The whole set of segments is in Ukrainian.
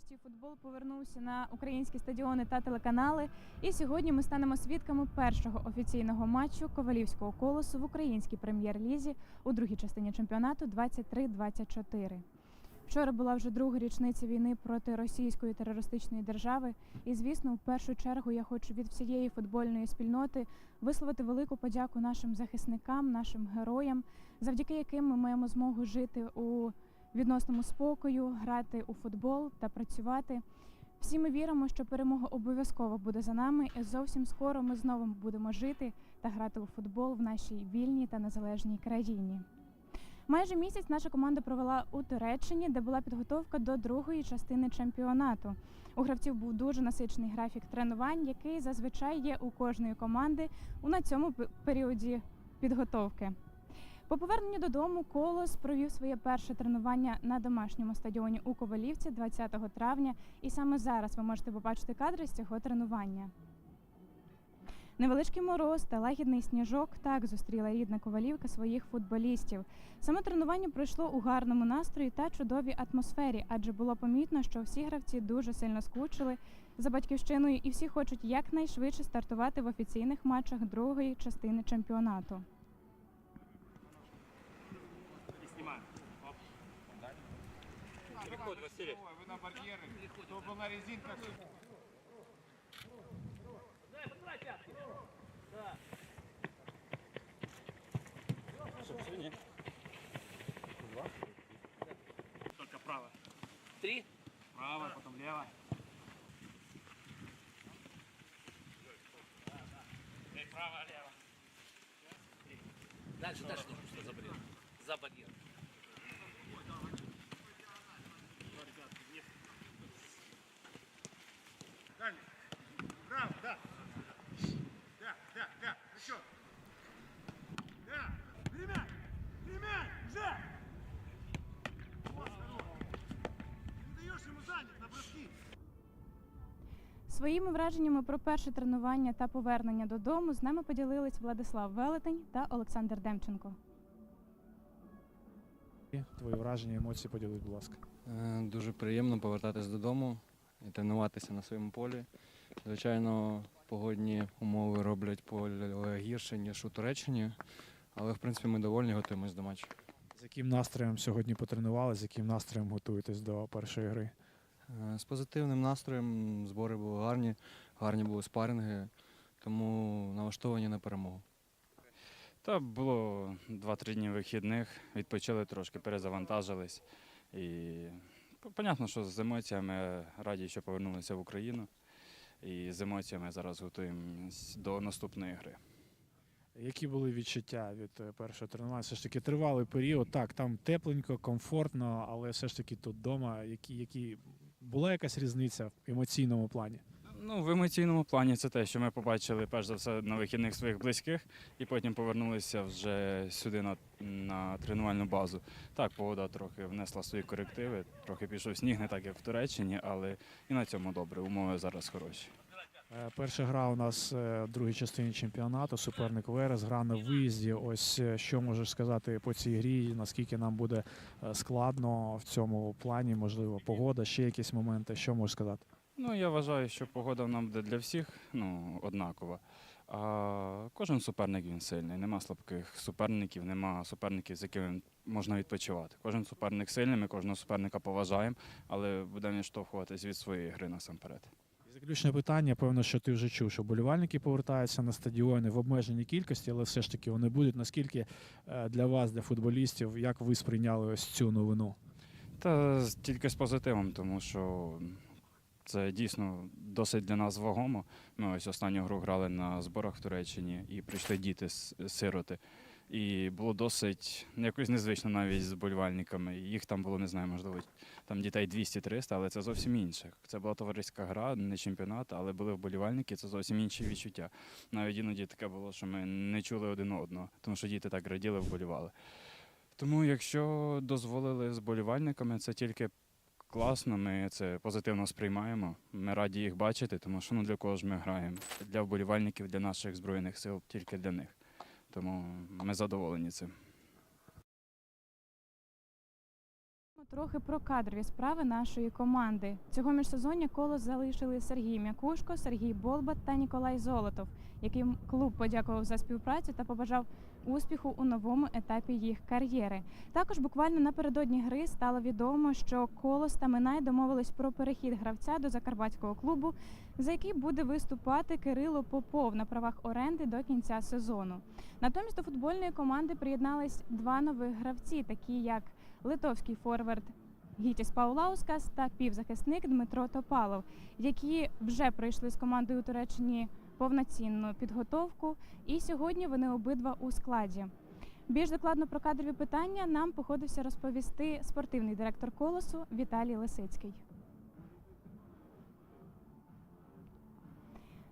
Нарешті футбол повернувся на українські стадіони та телеканали. І сьогодні ми станемо свідками першого офіційного матчу Ковалівського колосу в українській прем'єр-лізі у другій частині чемпіонату 23-24. Вчора була вже друга річниця війни проти російської терористичної держави. І, звісно, в першу чергу я хочу від всієї футбольної спільноти висловити велику подяку нашим захисникам, нашим героям, завдяки яким ми маємо змогу жити у відносному спокою, грати у футбол та працювати. Всі ми віримо, що перемога обов'язково буде за нами, і зовсім скоро ми знову будемо жити та грати у футбол в нашій вільній та незалежній країні. Майже місяць наша команда провела у Туреччині, де була підготовка до другої частини чемпіонату. У гравців був дуже насичений графік тренувань, який зазвичай є у кожної команди на цьому періоді підготовки. По поверненню додому Колос провів своє перше тренування на домашньому стадіоні у Ковалівці 20 травня, і саме зараз ви можете побачити кадри з цього тренування. Невеличкий мороз та лагідний сніжок так зустріла рідна Ковалівка своїх футболістів. Саме тренування пройшло у гарному настрої та чудовій атмосфері, адже було помітно, що всі гравці дуже сильно скучили за батьківщиною і всі хочуть якнайшвидше стартувати в офіційних матчах другої частини чемпіонату. Барьеры. Кто был на резинках, Собственно, Два. Только право. Три. Право, потом лево. Эй, право, лево. Своїми враженнями про перше тренування та повернення додому з нами поділились Владислав Велетень та Олександр Демченко. Твої враження, емоції поділись, будь ласка. Е, Дуже приємно повертатись додому і тренуватися на своєму полі. Звичайно, погодні умови роблять поле гірше, ніж у Туреччині, але в принципі ми довольні готуємось до матчу. З яким настроєм сьогодні потренували, з яким настроєм готуєтесь до першої гри? Е, З позитивним настроєм збори були гарні, гарні були спаринги, тому налаштовані на перемогу. Та було 2-3 дні вихідних, відпочили трошки, перезавантажились. І понятно, що з емоціями раді, що повернулися в Україну. І з емоціями зараз готуємось до наступної гри. Які були відчуття від е, першого тренування? Все ж таки тривалий період. Так, там тепленько, комфортно, але все ж таки тут вдома. Які, які... Була якась різниця в емоційному плані? Ну, в емоційному плані це те, що ми побачили перш за все на вихідних своїх близьких, і потім повернулися вже сюди на, на тренувальну базу. Так, погода трохи внесла свої корективи, трохи пішов сніг, не так як в Туреччині, але і на цьому добре. Умови зараз хороші. Е, Перша гра у нас е, в другій частині чемпіонату, суперник Верес, гра на виїзді. Ось е, що можеш сказати по цій грі, наскільки нам буде складно в цьому плані, можливо, погода, ще якісь моменти. Що можеш сказати? Ну, я вважаю, що погода нам буде для всіх ну, однакова. А кожен суперник він сильний. Нема слабких суперників, нема суперників, з якими можна відпочивати. Кожен суперник сильний, ми кожного суперника поважаємо, але будемо відштовхуватись від своєї гри насамперед. Заключне питання, певно, що ти вже чув, що болівальники повертаються на стадіони в обмеженій кількості, але все ж таки вони будуть. Наскільки е, для вас, для футболістів, як ви сприйняли ось цю новину? Та тільки з позитивом, тому що це дійсно досить для нас вагомо. Ми ось останню гру грали на зборах в Туреччині і прийшли діти с- сироти. І було досить ну, якось незвично навіть з болівальниками. Їх там було, не знаю, можливо, там дітей 200-300, але це зовсім інше. Це була товариська гра, не чемпіонат, але були вболівальники, це зовсім інші відчуття. Навіть іноді таке було, що ми не чули один одного, тому що діти так раділи, вболівали. Тому, якщо дозволили з болівальниками, це тільки класно. Ми це позитивно сприймаємо. Ми раді їх бачити, тому що ну для кого ж ми граємо? Для вболівальників, для наших збройних сил, тільки для них. Тому ми задоволені цим. Трохи про кадрові справи нашої команди. Цього міжсезоння коло залишили Сергій Мякушко, Сергій Болбат та Ніколай Золотов, яким клуб подякував за співпрацю та побажав успіху у новому етапі їх кар'єри. Також буквально напередодні гри стало відомо, що Колос та Минай домовились про перехід гравця до закарпатського клубу, за який буде виступати Кирило Попов на правах оренди до кінця сезону. Натомість до футбольної команди приєднались два нових гравці, такі як литовський форвард Гітіс Паулаускас та півзахисник Дмитро Топалов, які вже пройшли з командою Туреччині повноцінну підготовку, і сьогодні вони обидва у складі. Більш докладно про кадрові питання нам походився розповісти спортивний директор колосу Віталій Лисицький.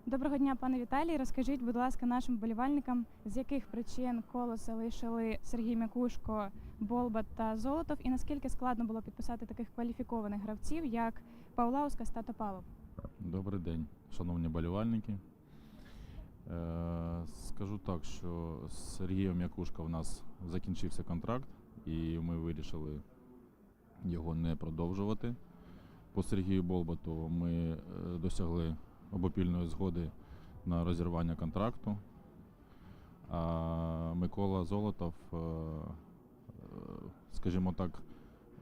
Доброго дня, пане Віталій. Розкажіть, будь ласка, нашим болівальникам, з яких причин колос залишили Сергій Мякушко, Болбат та Золотов, і наскільки складно було підписати таких кваліфікованих гравців, як Паулаускас та Топалов? Добрий день, шановні болівальники. Е, скажу так, що з Сергієм Якушка в нас закінчився контракт, і ми вирішили його не продовжувати. По Сергію Болбату ми е, досягли обопільної згоди на розірвання контракту. А Микола Золотов, е, скажімо так,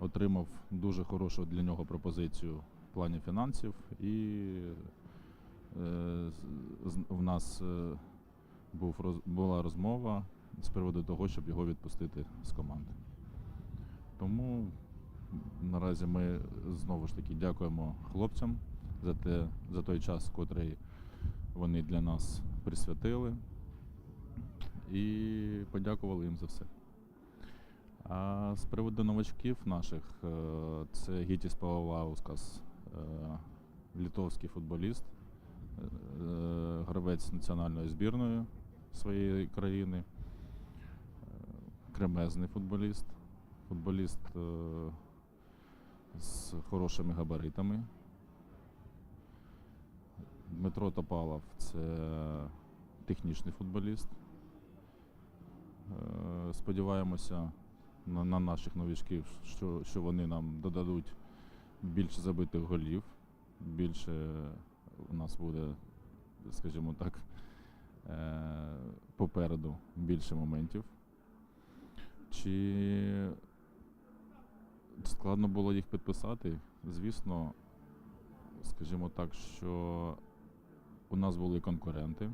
отримав дуже хорошу для нього пропозицію в плані фінансів, і в нас е, був була розмова з приводу того, щоб його відпустити з команди. Тому наразі ми знову ж таки дякуємо хлопцям за, те, за той час, котрий вони для нас присвятили, і подякували їм за все. А з приводу новачків наших, е, це Гітіс Павлаускас, е, литовський футболіст, е, гравець національної збірної своєї країни, е, кремезний футболіст, футболіст е, з хорошими габаритами. Дмитро Топалов це технічний футболіст. Е, Сподіваємося на, на наших новичків, що, що вони нам додадуть більше забитих голів, більше у нас буде, скажімо так, е, попереду більше моментів. Чи складно було їх підписати? Звісно, скажімо так, що у нас були конкуренти.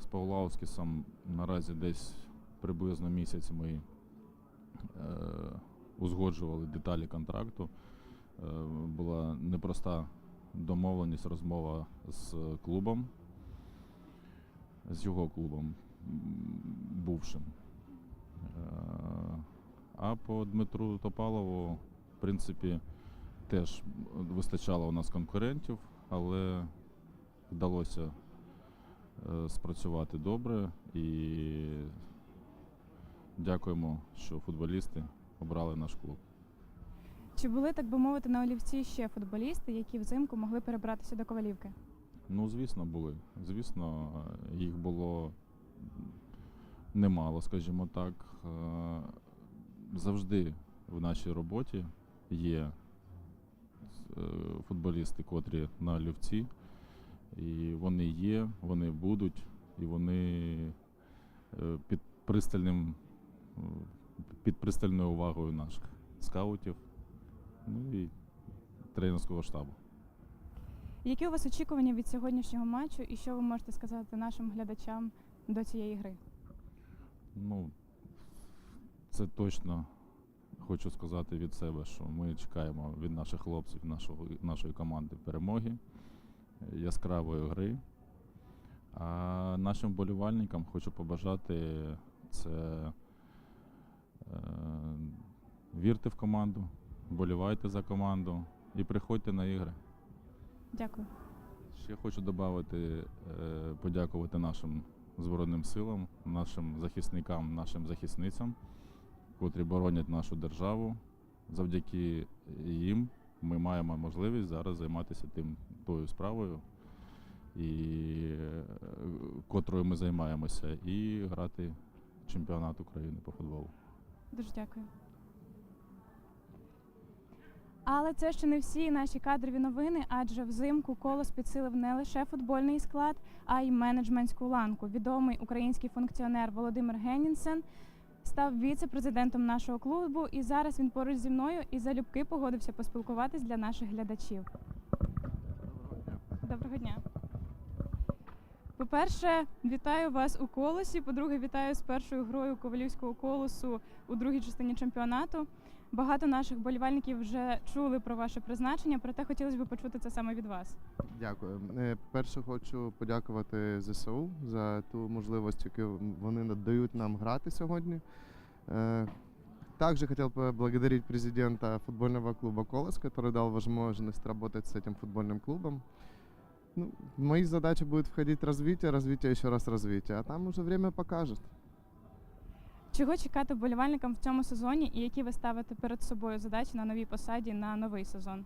З Павлаускісом наразі десь приблизно місяць ми е, узгоджували деталі контракту. Е, була непроста домовленість, розмова з клубом, з його клубом бувшим. А по Дмитру Топалову, в принципі, теж вистачало у нас конкурентів, але вдалося е, спрацювати добре і дякуємо, що футболісти обрали наш клуб. Чи були, так би мовити, на олівці ще футболісти, які взимку могли перебратися до Ковалівки? Ну, звісно, були. Звісно, їх було немало, скажімо так. Е, Завжди в нашій роботі є е, футболісти, котрі на олівці. І вони є, вони будуть, і вони е, під пристальним, під пристальною увагою наших скаутів, ну і тренерського штабу. Які у вас очікування від сьогоднішнього матчу, і що ви можете сказати нашим глядачам до цієї гри? Ну, це точно хочу сказати від себе, що ми чекаємо від наших хлопців, нашого, нашої команди перемоги, е, яскравої гри. А нашим вболівальникам хочу побажати це е, вірте в команду, вболівайте за команду і приходьте на ігри. Дякую. Ще хочу додати, е, подякувати нашим Збройним силам, нашим захисникам, нашим захисницям, котрі боронять нашу державу. Завдяки їм ми маємо можливість зараз займатися тим тою справою, і, е, котрою ми займаємося, і грати чемпіонат України по футболу. Дуже дякую. Але це ще не всі наші кадрові новини, адже взимку колос підсилив не лише футбольний склад, а й менеджментську ланку. Відомий український функціонер Володимир Генінсен став віце-президентом нашого клубу, і зараз він поруч зі мною і залюбки погодився поспілкуватись для наших глядачів. Доброго дня. По-перше, вітаю вас у колосі. По-друге, вітаю з першою грою ковалівського колосу у другій частині чемпіонату. Багато наших болівальників вже чули про ваше призначення, проте хотілося б почути це саме від вас. Дякую. Е, Перше хочу подякувати ЗСУ за ту можливість, яку вони надають нам грати сьогодні. Е, Также хотел поблагодарить президента футбольного клуба «Колос», который дал возможность работать с этим футбольным клубом. Ну, в мои задачи будет входить развитие, развитие, еще раз развитие, а там уже время покажет. Чого чекати вболівальникам в цьому сезоні, і які ви ставите перед собою задачі на новій посаді на новий сезон?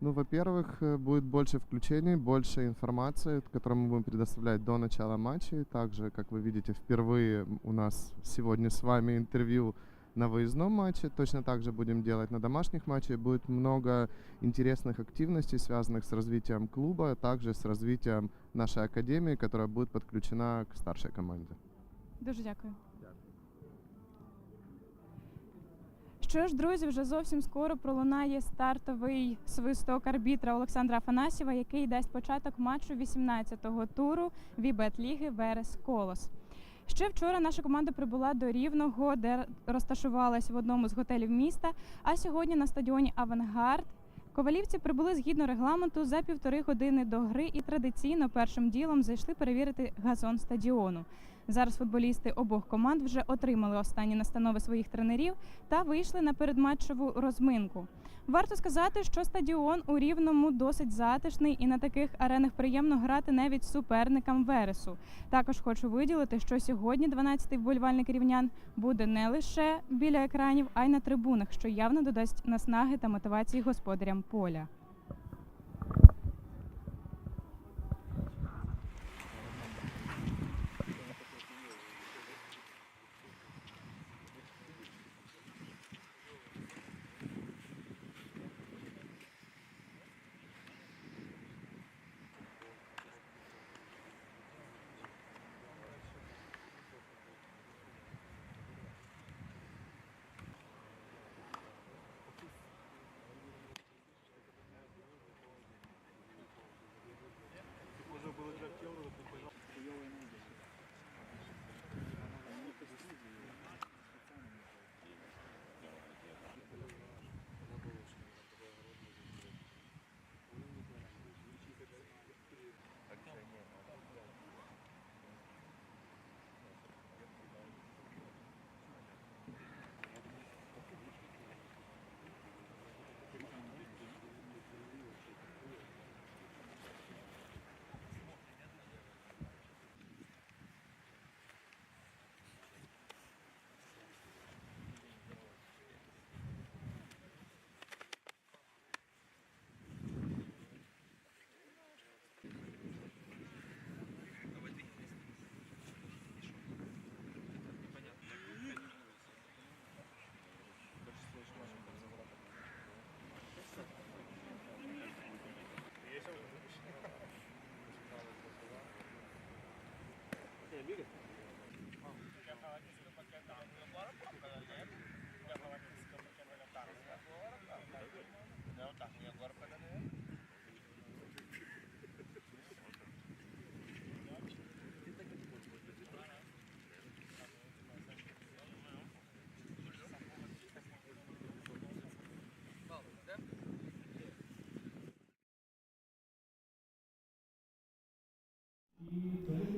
Ну, во-первых, э, будет больше включений, больше информации, которую мы будем предоставлять до начала матчей. Также, как вы видите, впервые у нас сегодня с вами интервью на выездном матче. Точно так же будем делать на домашних матчах. Будет много интересных активностей, связанных с развитием клуба, а также с развитием нашей академии, которая будет подключена к старшей команде. Дуже дякую. Що ж, друзі, вже зовсім скоро пролунає стартовий свисток арбітра Олександра Афанасьєва, який дасть початок матчу 18-го туру Вібет Ліги Верес Колос. Ще вчора наша команда прибула до Рівного, де розташувалась в одному з готелів міста. А сьогодні на стадіоні Авангард ковалівці прибули згідно регламенту за півтори години до гри і традиційно першим ділом зайшли перевірити газон стадіону. Зараз футболісти обох команд вже отримали останні настанови своїх тренерів та вийшли на передматчеву розминку. Варто сказати, що стадіон у Рівному досить затишний і на таких аренах приємно грати навіть суперникам Вересу. Також хочу виділити, що сьогодні 12-й вболівальник рівнян буде не лише біля екранів, а й на трибунах, що явно додасть наснаги та мотивації господарям поля.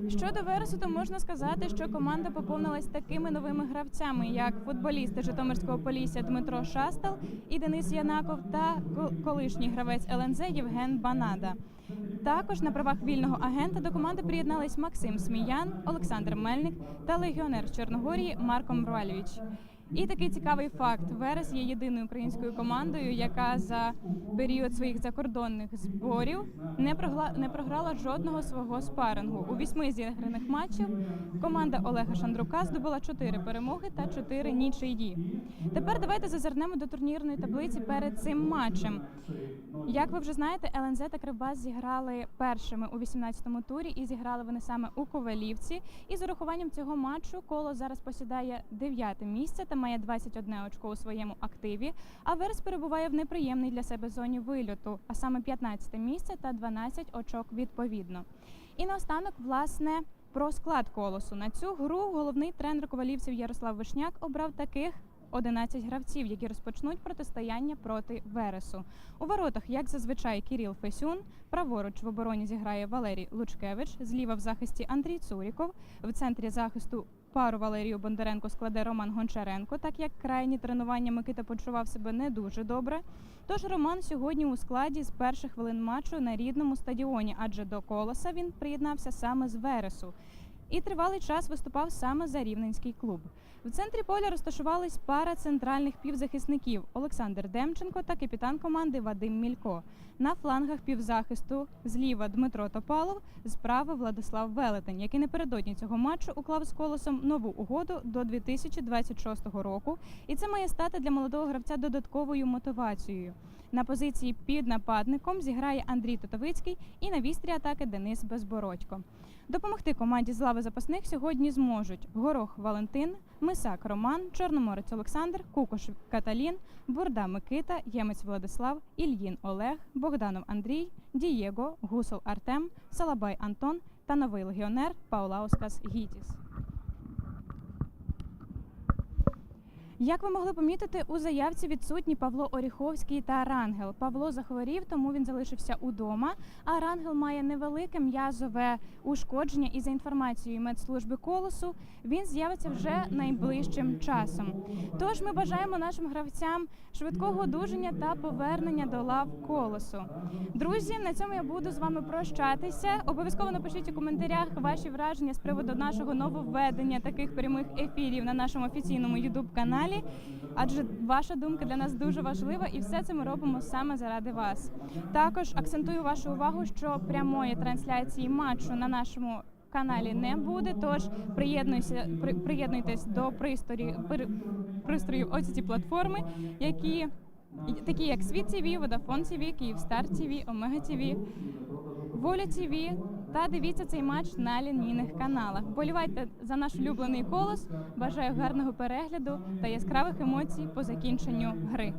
Щодо Вересу, то можна сказати, що команда поповнилась такими новими гравцями, як футболісти Житомирського Полісся Дмитро Шастал і Денис Янаков та колишній гравець ЛНЗ Євген Банада. Також на правах вільного агента до команди приєднались Максим Сміян, Олександр Мельник та легіонер Чорногорії Марко Мрвалєвич. І такий цікавий факт: Верес є єдиною українською командою, яка за період своїх закордонних зборів не прогла... не програла жодного свого спарингу. У вісьми зіграних матчів команда Олега Шандрука здобула чотири перемоги та чотири нічиї. Тепер давайте зазирнемо до турнірної таблиці перед цим матчем. Як ви вже знаєте, ЛНЗ та Кривбас зіграли першими у 18-му турі і зіграли вони саме у Ковалівці. І з урахуванням цього матчу коло зараз посідає дев'яте місце та має 21 очко у своєму активі. А Верес перебуває в неприємній для себе зоні вильоту, а саме 15 місце та 12 очок відповідно. І наостанок, власне, про склад колосу на цю гру головний тренер ковалівців Ярослав Вишняк обрав таких 11 гравців, які розпочнуть протистояння проти Вересу. У воротах, як зазвичай, Кіріл Фесюн. Праворуч в обороні зіграє Валерій Лучкевич, зліва в захисті Андрій Цуріков, в центрі захисту. Пару Валерію Бондаренко складе Роман Гончаренко, так як крайні тренування Микита почував себе не дуже добре. Тож Роман сьогодні у складі з перших хвилин матчу на рідному стадіоні, адже до колоса він приєднався саме з Вересу. І тривалий час виступав саме за рівненський клуб. В центрі поля розташувались пара центральних півзахисників Олександр Демченко та капітан команди Вадим Мілько. На флангах півзахисту зліва Дмитро Топалов, справа Владислав Велетень, який напередодні цього матчу уклав з колосом нову угоду до 2026 року. І це має стати для молодого гравця додатковою мотивацією. На позиції під нападником зіграє Андрій Тотовицький і на вістрі атаки Денис Безбородько. Допомогти команді з лави запасних сьогодні зможуть Горох Валентин, Мисак Роман, Чорноморець Олександр, Кукош Каталін, Бурда Микита, Ємець Владислав, Ільїн Олег, Богданов Андрій, Дієго, Гусол Артем, Салабай Антон та новий легіонер Паулаускас Гітіс. Як ви могли помітити, у заявці відсутні Павло Оріховський та Рангел. Павло захворів, тому він залишився удома. А Рангел має невелике м'язове ушкодження. І за інформацією медслужби колосу він з'явиться вже найближчим часом. Тож ми бажаємо нашим гравцям швидкого одужання та повернення до лав колосу. Друзі, на цьому я буду з вами прощатися. Обов'язково напишіть у коментарях ваші враження з приводу нашого нововведення таких прямих ефірів на нашому офіційному youtube каналі. Адже ваша думка для нас дуже важлива, і все це ми робимо саме заради вас. Також акцентую вашу увагу, що прямої трансляції матчу на нашому каналі не буде. Тож приєднуйся, при, приєднуйтесь до пристрої, при, пристроїв ці платформи, які такі як Світ ТВ, Vodafone TV, Київстар ТВ, Омега ТВ, Воля ТВ та дивіться цей матч на лінійних каналах. Болівайте за наш улюблений колос. Бажаю гарного перегляду та яскравих емоцій по закінченню гри.